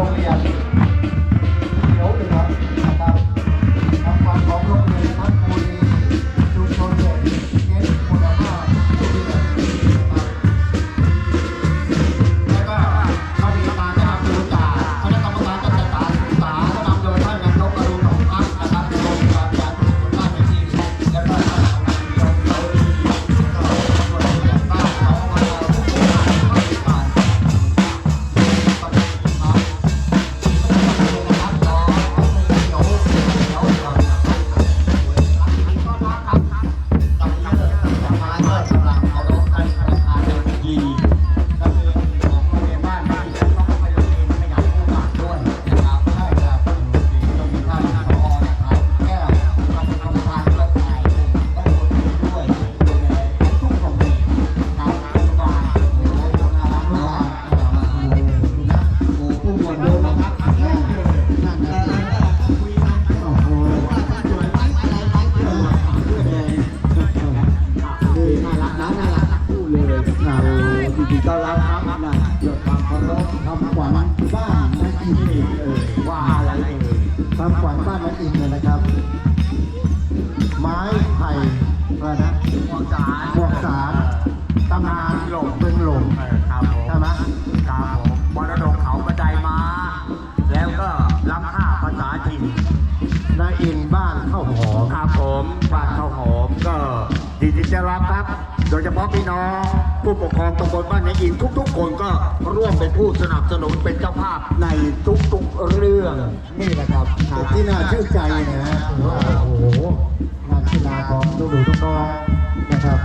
Colombia. ตามขวาญบ้านนั่นเองเลยนะครับ ไม้ไผ่อะไรนะพวกสารพวกสารตำนานหลงเมืองหลงครับผมใช่ไหมครับผมมรดกเขาบันไดมา แล้วก็รับค่าภาษาถิ่นนาอินบ้านข้าวหอมครับผมบ้านข้าวหอมก็ ดีที่จะรับครับ โดยเฉพาะพี่น้อง ผู้ปกครองตำบลบ้านในอินทุกๆ คนก็ร่วมเป็นผู้สนับสนุนเป็นเจ้าภาพในทุกๆเรื่องนี่แหละครับที่น่าชื่นใจนะฮะโอ้โหงานกีฬาของลูกๆทุกองนะครับ